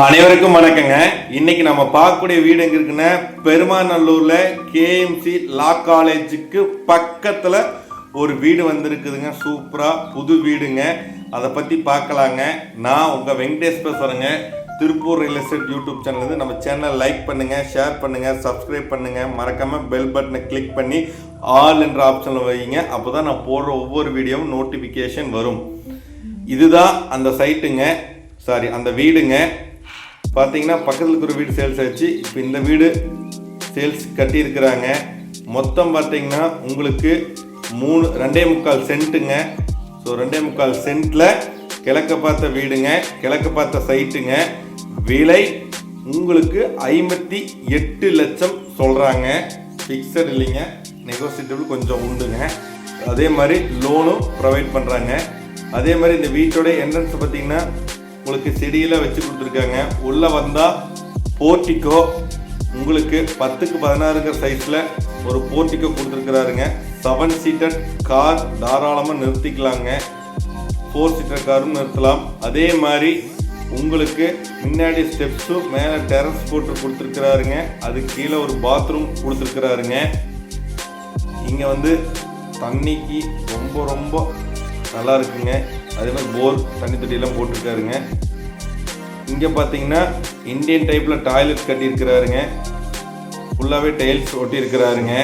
அனைவருக்கும் வணக்கங்க. இன்னைக்கு நம்ம பார்க்கக்கூடிய வீடு எங்க இருக்குன்னா பெருமாநல்லூர்ல கேஎம்சி லா காலேஜுக்கு பக்கத்துல ஒரு வீடு வந்திருக்குதுங்க. சூப்பரா புது வீடுங்க. அதை பத்தி பார்க்கலாங்க. நான் உங்க வெங்கடேஷ் பேசுறேங்க Tiruppur real estate YouTube channel வந்து நம்ம சேனலை லைக் பண்ணுங்க ஷேர் பண்ணுங்க சப்ஸ்கிரைப் பண்ணுங்க. மறக்காம பெல் பட்டனை கிளிக் பண்ணி ஆல் என்ற ஆப்ஷனில் வைங்க. அப்போதான் நான் போடுற ஒவ்வொரு வீடியோவும் நோட்டிஃபிகேஷன் வரும். இதுதான் அந்த சைட்டுங்க சாரி அந்த வீடுங்க. பார்த்தீங்கன்னா பக்கத்தில் இருக்கிற வீடு சேல்ஸ் ஆச்சு. இப்போ இந்த வீடு சேல்ஸ் கட்டியிருக்கிறாங்க. மொத்தம் பார்த்தீங்கன்னா உங்களுக்கு மூணு ரெண்டே முக்கால் சென்ட்டுங்க ஸோ ரெண்டே முக்கால் சென்ட்டில் கிழக்க பார்த்த வீடுங்க கிழக்க பார்த்த சைட்டுங்க விலை உங்களுக்கு ஐம்பத்தி எட்டு லட்சம் சொல்கிறாங்க ஃபிக்ஸட் இல்லைங்க. நெகோசியபிள் கொஞ்சம் உண்டுங்க. அதே மாதிரி லோனும் ப்ரொவைட் பண்ணுறாங்க அதே மாதிரி இந்த வீட்டோட என்ட்ரன்ஸ் பார்த்தீங்கன்னா உங்களுக்கு செடியெல்லாம் வச்சு கொடுத்துருக்காங்க. உள்ளே வந்தால் போர்ட்டிக்கோ உங்களுக்கு பத்துக்கு பதினாறுங்கிற சைஸில் ஒரு போர்ட்டிக்கோ கொடுத்துருக்குறாருங்க. செவன் சீட்டட் கார் தாராளமாக நிறுத்திக்கலாங்க. ஃபோர் சீட்டர் காரும் நிறுத்தலாம். அதே மாதிரி உங்களுக்கு முன்னாடி ஸ்டெப்ஸும் மேலே டெரஸ் போட்டு கொடுத்துருக்குறாருங்க. அதுக்கு கீழே ஒரு பாத்ரூம் கொடுத்துருக்குறாருங்க. இங்கே வந்து தண்ணிக்கு ரொம்ப ரொம்ப நல்லா இருக்குங்க. அதே மாதிரி போர் தண்ணி தொட்டியெல்லாம் போட்டிருக்காருங்க. இங்கே பார்த்தீங்கன்னா இந்தியன் டைப்பில் டாய்லெட் கட்டியிருக்கிறாருங்க. ஃபுல்லாகவே டைல்ஸ் ஒட்டியிருக்கிறாருங்க.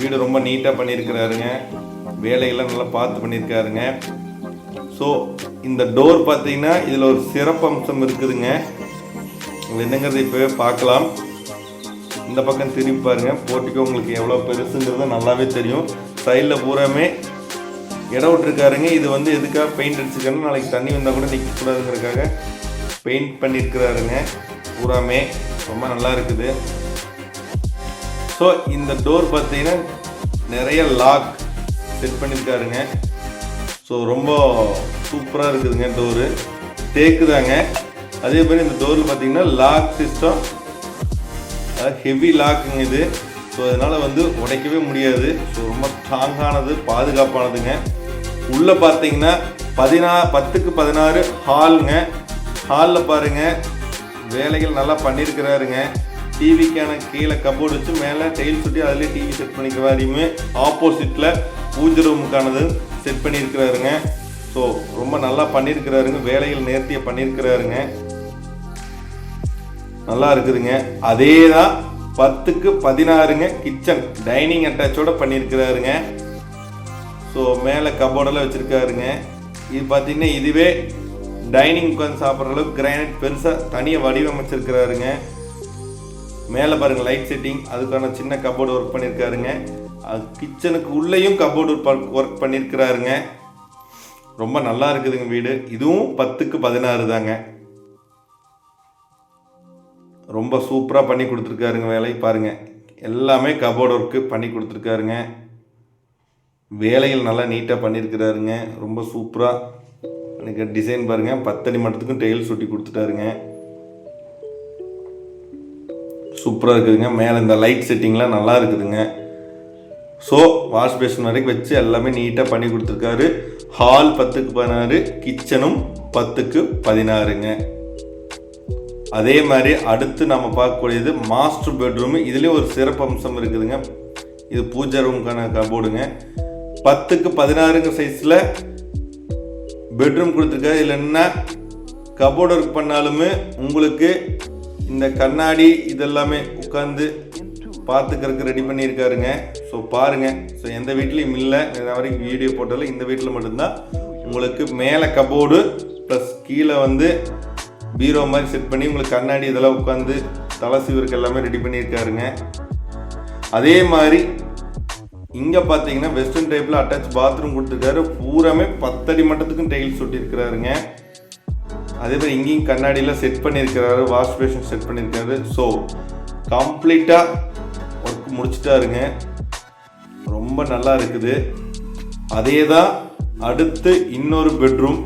வீடு ரொம்ப நீட்டாக பண்ணியிருக்கிறாருங்க. வேலையெல்லாம் நல்லா பார்த்து பண்ணியிருக்காருங்க. ஸோ இந்த டோர் பார்த்தீங்கன்னா இதில் ஒரு சிறப்பம்சம் இருக்குதுங்க. இது என்னங்கிறது இப்போவே பார்க்கலாம். இந்த பக்கம் திரும்பி பாருங்க. போட்டிக்கு உங்களுக்கு எவ்வளோ பெருசுங்கிறது நல்லாவே தெரியும். சைடில் பூராமே இடம் விட்டுருக்காருங்க இது வந்து எதுக்காக பெயிண்ட் அடிச்சிருக்காருன்னு நாளைக்கு தண்ணி வந்தால் கூட நிற்கக்கூடாதுங்கிறதுக்காக பெயிண்ட் பண்ணியிருக்கிறாருங்க பூராமே ரொம்ப நல்லா இருக்குது. ஸோ இந்த டோர் பார்த்தீங்கன்னா நிறைய லாக் செட் பண்ணியிருக்காருங்க ஸோ ரொம்ப சூப்பராக இருக்குதுங்க டோரு தேக்கு தாங்க அதே மாதிரி இந்த டோரில் பார்த்தீங்கன்னா லாக் சிஸ்டம் ஹெவி லாக்குங்க இது. ஸோ அதனால் வந்து உடைக்கவே முடியாது. ஸோ ரொம்ப ஸ்ட்ராங்கானது பாதுகாப்பானதுங்க. உள்ளே பார்த்தீங்கன்னா பதினா பத்துக்கு பதினாறு ஹாலுங்க. ஹாலில் பாருங்க. வேலைகள் நல்லா பண்ணியிருக்கிறாருங்க டிவிக்கான கீழே கபோர்டு வச்சு மேலே டெயில் சுட்டி அதிலே டிவி செட் பண்ணிக்கிறாருமே ஆப்போசிட்டில் பூஜை ரூமுக்கானது செட் பண்ணியிருக்கிறாருங்க ஸோ ரொம்ப நல்லா பண்ணியிருக்கிறாருங்க வேலைகள் நேர்த்தியாக பண்ணியிருக்கிறாருங்க நல்லா இருக்குதுங்க. அதே தான் பத்துக்கு பதினாறுங்க கிச்சன் டைனிங் அட்டாச்சோட பண்ணியிருக்கிறாருங்க ஸோ மேலே கபோர்டெல்லாம் வச்சுருக்காருங்க. இது பார்த்தீங்கன்னா இதுவே டைனிங் உட்காந்து சாப்பிட்ற அளவுக்கு கிரானைட் பெருசாக தனியாக வடிவமைச்சிருக்கிறாருங்க. மேலே பாருங்கள் லைட் செட்டிங் அதுக்கான சின்ன கபோர்டு ஒர்க் பண்ணியிருக்காருங்க கிச்சனுக்கு உள்ளேயும் கபோர்டு ஒர்க் பண்ணியிருக்கிறாருங்க ரொம்ப நல்லா இருக்குதுங்க வீடு. இதுவும் பத்துக்கு பதினாறு தாங்க. ரொம்ப சூப்பராக பண்ணி கொடுத்துருக்காருங்க வேலை பாருங்க. எல்லாமே கபோர்டு ஒர்க்கு பண்ணி கொடுத்துருக்காருங்க. வேலைகள் நல்லா நீட்டாக பண்ணியிருக்கிறாருங்க ரொம்ப சூப்பராக எனக்கு டிசைன் பாருங்க. பத்தடி மட்டத்துக்கும் டெய்ல் சுட்டி கொடுத்துட்டாருங்க. சூப்பராக இருக்குதுங்க. மேலே இந்த லைட் செட்டிங்லாம் நல்லா இருக்குதுங்க. ஸோ வாஷ் பேஷன் வரைக்கும் வச்சு எல்லாமே நீட்டாக பண்ணி கொடுத்துருக்காரு. ஹால் பத்துக்கு பதினாறு கிச்சனும் பத்துக்கு பதினாறுங்க. அதே மாதிரி அடுத்து நம்ம பார்க்கக்கூடியது மாஸ்டர் பெட்ரூம் இதுலேயும் ஒரு சிறப்பு அம்சம் இருக்குதுங்க. இது பூஜை ரூமுக்கான கபோர்டுங்க பத்துக்கு பதினாறுங்க சைஸில் பெட்ரூம் கொடுத்துருக்காரு. இல்லைன்னா கபோர்டு ஒர்க் பண்ணாலுமே உங்களுக்கு இந்த கண்ணாடி இதெல்லாமே உட்காந்து பார்த்துக்கிறதுக்கு ரெடி பண்ணியிருக்காருங்க. ஸோ பாருங்கள் ஸோ எந்த வீட்லேயும் இல்லை. இது வரைக்கும் வீடியோ போட்டாலும் இந்த வீட்டில் மட்டும்தான் உங்களுக்கு மேலே கபோர்டு ப்ளஸ் கீழே வந்து பீரோ மாதிரி செட் பண்ணி உங்களுக்கு கண்ணாடி இதெல்லாம் உட்காந்து தலை சீவருக்கு எல்லாமே ரெடி பண்ணியிருக்காருங்க. அதே மாதிரி இங்கே பார்த்தீங்கன்னா வெஸ்டர்ன் டைப்பில் அட்டாச் பாத்ரூம் கொடுத்துருக்காரு. பூராமே பத்தடி மட்டத்துக்கும் டைல்ஸ் ஒட்டியிருக்கிறாருங்க. அதே மாதிரி இங்கேயும் கண்ணாடியில் செட் பண்ணியிருக்கிறாரு வாஷ் பேஷன் செட் பண்ணியிருக்காரு. ஸோ கம்ப்ளீட்டாக ஒர்க் முடிச்சிட்டாருங்க. ரொம்ப நல்லா இருக்குது. அதே தான் அடுத்து இன்னொரு பெட்ரூம்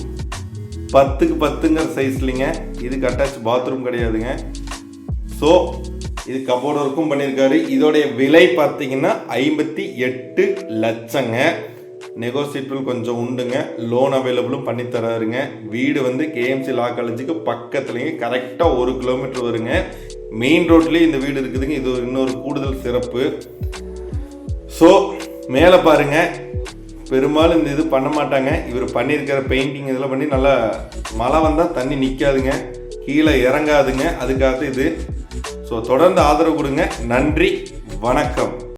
பத்துக்கு பத்துங்கிற சைஸ்லிங்க இதுக்கு அட்டாச் பாத்ரூம் கிடையாதுங்க. ஸோ இது கபோர்டு ஒர்க்கும் பண்ணியிருக்காரு இதோடைய விலை பார்த்தீங்கன்னா ஐம்பத்தி எட்டு லட்சங்க. நெகோசியபிள் கொஞ்சம் உண்டுங்க. லோன் அவைலபிளும் பண்ணி தராருங்க. வீடு வந்து கேஎம்சி லா காலேஜுக்கு பக்கத்துலேயும் கரெக்டாக ஒரு கிலோமீட்டர் வருங்க. மெயின் ரோட்லேயே இந்த வீடு இருக்குதுங்க. இது இன்னொரு கூடுதல் சிறப்பு. ஸோ மேலே பாருங்க. பெரும்பாலும் இந்த இது பண்ண மாட்டாங்க. இவர் பண்ணியிருக்கிற பெயிண்டிங் இதெல்லாம் பண்ணி நல்லா மழை வந்தால் தண்ணி நிற்காதுங்க கீழே இறங்காதுங்க. அதுக்காக இது ஸோ தொடர்ந்து ஆதரவு கொடுங்க. நன்றி வணக்கம்.